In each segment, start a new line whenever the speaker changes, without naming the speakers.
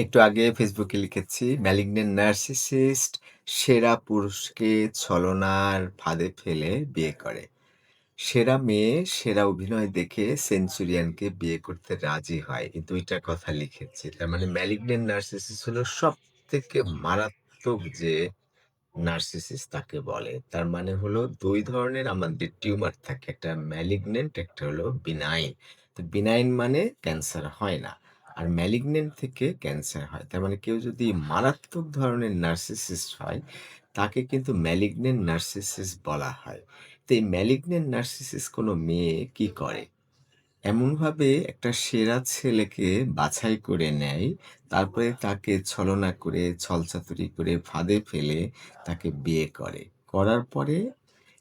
একটু আগে ফেসবুকে লিখেছি, "ম্যালিগন্যান্ট নার্সিসিস্ট সেরা পুরুষকে ছলনার ফাঁদে ফেলে বিয়ে করে। সেরা মেয়ে সেরা অভিনয় দেখে সেঞ্চুরিয়ানকে বিয়ে করতে রাজি হয়।" এই ২ টা কথা লিখেছি। তার মানে ম্যালিগন্যান্ট নার্সিসিস্ট হলো সব থেকে মারাত্মক যে নার্সিসিস্ট তাকে বলে। তার মানে হলো দুই ধরনের আমাদের টিউমার থাকে। একটা ম্যালিগন্যান্ট, একটা হলো বিনাইন। তো বিনাইন মানে ক্যান্সার হয় না। আর ম্যালিগন্যান্ট থেকে ক্যান্সার হয়। তার মানে কেউ যদি মারাত্মক ধরনের নার্সিসিস্ট হয়, তাকে কিন্তু ম্যালিগন্যান্ট নার্সিসিস্ট বলা হয়। তো এই ম্যালিগন্যান্ট নার্সিসিস্ট কোনো মেয়ে কি করে? এমনভাবে একটা সেরা ছেলেকে বাছাই করে নেয়, তারপরে তাকে ছলনা করে, ছলচাতুরি করে ফাঁদে ফেলে তাকে বিয়ে করে। করার পরে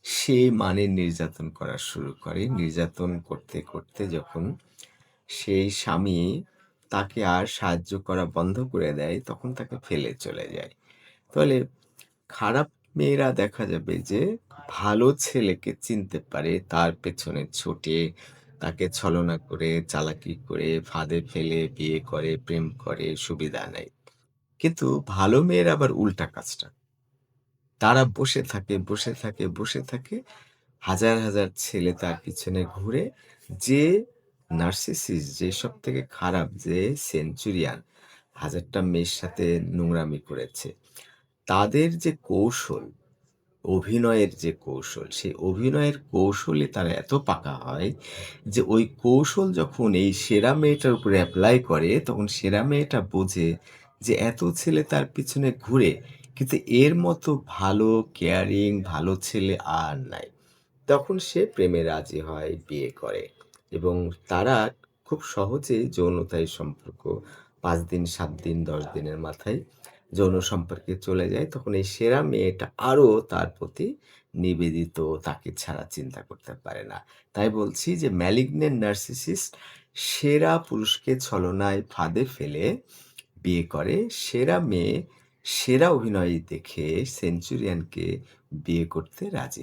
সে মানে নির্যাতন করা শুরু করে। নির্যাতন করতে, করতে যখন সেই স্বামী তাকে আর সাহায্য করা বন্ধ করে দেয়, তখন তাকে ফেলে চলে যায়। তাহলে খারাপ মেয়েরা দেখা যাবে যে ভালো ছেলেকে চিনতে পারে, তার পেছনে ছুটে, তাকে ছলনা করে, চালাকি করে, ফাঁদে ফেলে বিয়ে করে, প্রেম করে, সুবিধা নেয়। কিন্তু ভালো মেয়ের আবার উল্টা কাজটা। তারা বসে থাকে, বসে থাকে, বসে থাকে। হাজার, হাজার ছেলে তার পিছনে ঘুরে। যে নার্সিসিস্ট যে সব থেকে খারাপ যে সেঞ্চুরিয়ান, হাজারটা মেয়ের সাথে নোংরামি করেছে। তাদের যে কৌশল, অভিনয়ের যে কৌশল, সেই অভিনয়ের কৌশলে তারা এত পাকা হয় যে ওই কৌশল যখন এই সেরা মেয়েটার উপরে অ্যাপ্লাই করে, তখন সেরা মেয়েটা বোঝে যে এত ছেলে তার পিছনে ঘুরে, কিন্তু এর মতো ভালো, কেয়ারিং, ভালো ছেলে আর নাই। তখন সে প্রেমে রাজি হয়, বিয়ে করে এবং তারা খুব সহজেই যৌনতায় সম্পর্ক পাঁচ দিন, সাত দিন, ১০ দিনের মাথায় যৌন সম্পর্কে চলে যায়। তখন এই সেরা মেয়েটা আরও তার প্রতি নিবেদিত, তাকে ছাড়া চিন্তা করতে পারে না। তাই বলছি যে ম্যালিগন্যান্ট নার্সিসিস্ট সেরা পুরুষকে ছলনায় ফাঁদে ফেলে বিয়ে করে। সেরা মেয়ে সেরা অভিনয় দেখে সেঞ্চুরিয়ানকে বিয়ে করতে রাজি